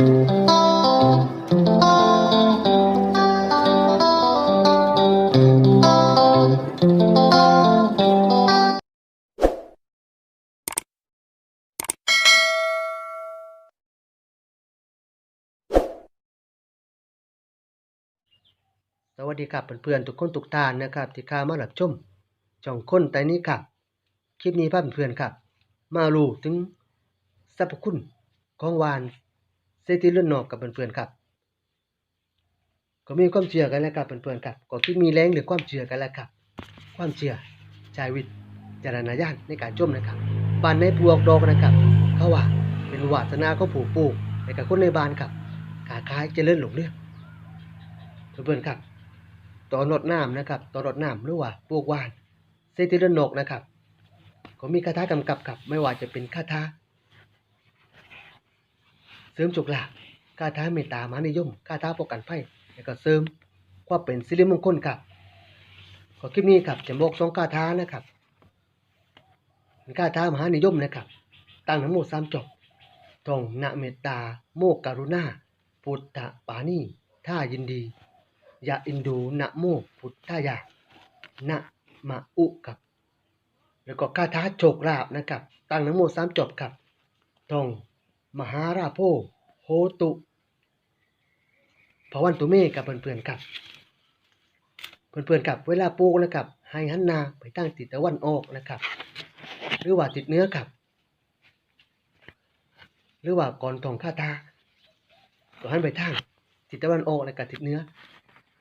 สวัสดีครับเพื่อนๆทุกคนทุกท่านนะครับที่ข้ามารับชมช่องคนแต่นี้ครับ คลิปนี้พาเพื่อนๆครับ มารู้ถึงสรรพคุณของหวาน เซติลนอกกับเพื่อนๆครับ ก็มีความเชื่อกันแล้วครับเพื่อนๆครับก็คือมีแรงหรือความเชื่อกันแล้วครับ ความเชื่อชายวิทย์จารณญาณในการชมนะครับบ้านในปลวกดอกนะครับ เขาว่าเป็นวาสนาขอผู้ปลูกในกับคนในบ้านครับขาขายเจริญหลงเรื่องเพื่อนๆครับตอนรดน้ำนะครับตอนรดน้ำหรือว่าปลูกวานเซติลนกนะครับ ก็มีคาถากำกับกับ ไม่ว่าจะเป็นคาถา เสริมโชคลาภคาถาเมตตามหานิยมคาถาป้องกันภัยแล้วก็เสริมความเป็นสิริมงคลครับขอคลิปนี้ครับจะบอกสองคาถานะครับเป็นคาถามหานิยมนะครับ ตั้งนโมสามจบทองนะเมตตา โมกการุณาพุทธปานีท่ายินดียะอินดูนะโมพุทธายะนะมะอุกับ แล้วก็คาถาโชคลาภนะครับ ตั้งนะโมสามจบครับทอง มหาราโพโหตุพวันตุเมกับเพื่อนๆครับเพื่อนๆกับเวลาปลูกนะครับให้หันนาไปตั้งติดตะวันออกนะครับ หรือว่าติดเนื้อครับ หรือว่าก่อนทองคาถาก็หันไปทางทิศตะวันออกและกับทิศเนื้อ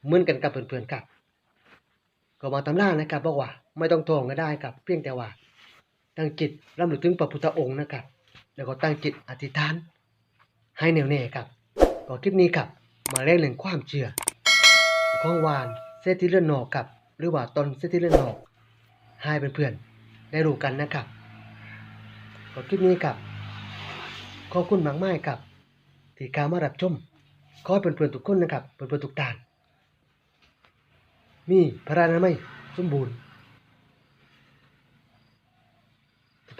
เหมือนกันกับเพื่อนๆครับ ก็มาตำรานะครับบอกว่า ไม่ต้องทองก็ได้ครับ เพียงแต่ว่าตั้งจิตรำลึกถึงพระพุทธองค์นะครับ แล้วก็ตั้งจิตอธิษฐาน ให้แน่วแน่ครับก็คลิปนี้ครับมาเล่นเรื่องความเชื่อของวานเซติเลนนอกกับ หรือว่าตนเซติเลนนอกให้เพื่อนๆได้รู้กันนะครับก็คลิปนี้ครับขอบคุณมากมายครับที่เข้ามารับชมขอให้เพื่อนๆทุกคนนะครับเพื่อนๆทุกท่านมีพระนามัยสมบูรณ์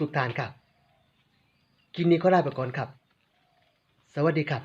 ทุกๆท่านครับ กินนี้ก็ลาไปก่อนครับ สวัสดีครับ